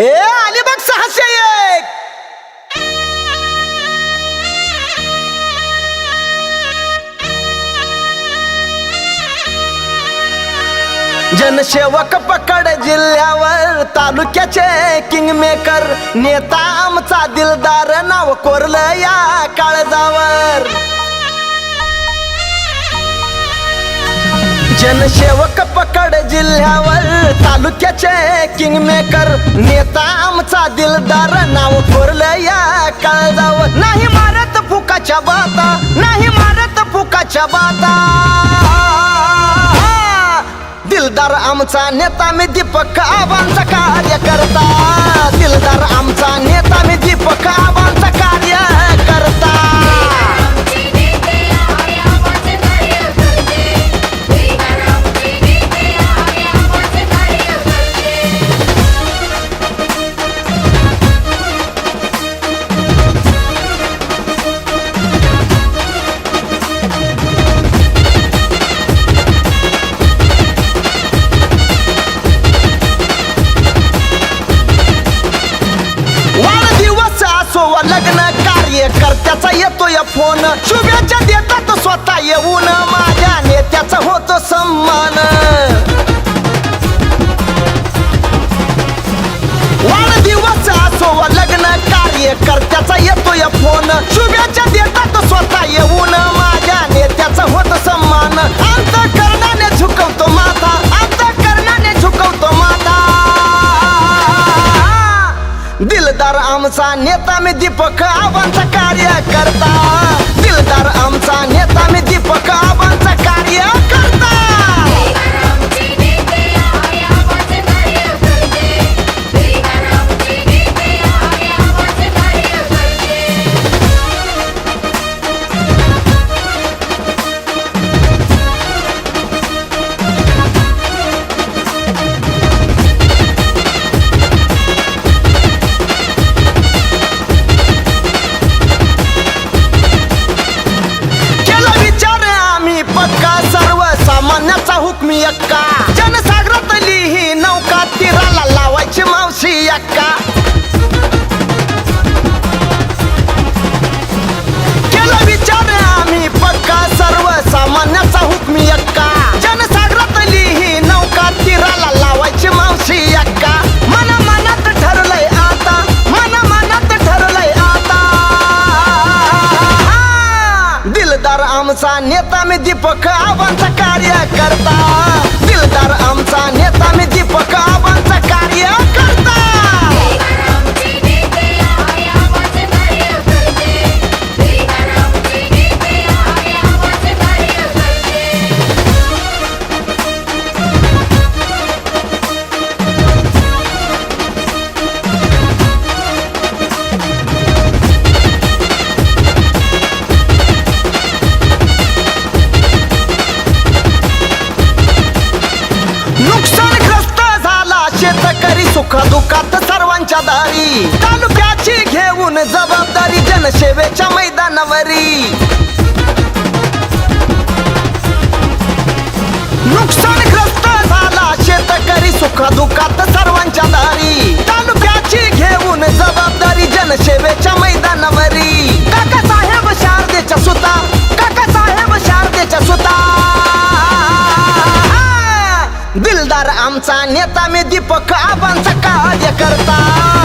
ए अलिबाग बघ सहाशे एक. जनसेवक पकड जिल्ह्यावर तालुक्याचे किंगमेकर नेता आमचा दिलदार नाव कोरलं या काळजावर. जनसेवक रायगड जिल्ह्यावर. तालुक्याचे किंगमेकर नेता आमचा दिलदार. नाव कोरलं या काळजावर. नाही मारत फुकाच्या बाता नाही मारत फुकाच्या बाता. दिलदार आमचा नेता मी दीपक आबांचा कार्यकर्ता. दिलदार आमचा नेता मी दीपक आबांचा सोवा असो वा लग्न कार्यकर्त्याचा येतोय फोन. शुभेच्छा देतात स्वतः येऊन. माझ्या नेत्याचा होतो सन्मान. वाढदिवस असो वा लग्न कार्यकर्त्याचा येतोय फोन. आमचा नेता मी दीपक आबांचा कार्यकर्ता दिलदार आम अक्का जनसागरातली ही नौका तीराला लावायची मावशी अक्का आमचा नेता मी दीपक आबांचा कार्यकर्ता. दिलदार आमचा नेता मी दीपक शेतकरी सर्वांच्या दारी. तालुक्याची घेऊन जबाबदारी जनसेवेच्या मैदानावरी. नुकसानग्रस्त झाला शेतकरी सुखा दुःखात सर्वांच्या दारी. आमचा नेता मी दीपक आबांचा कार्य करता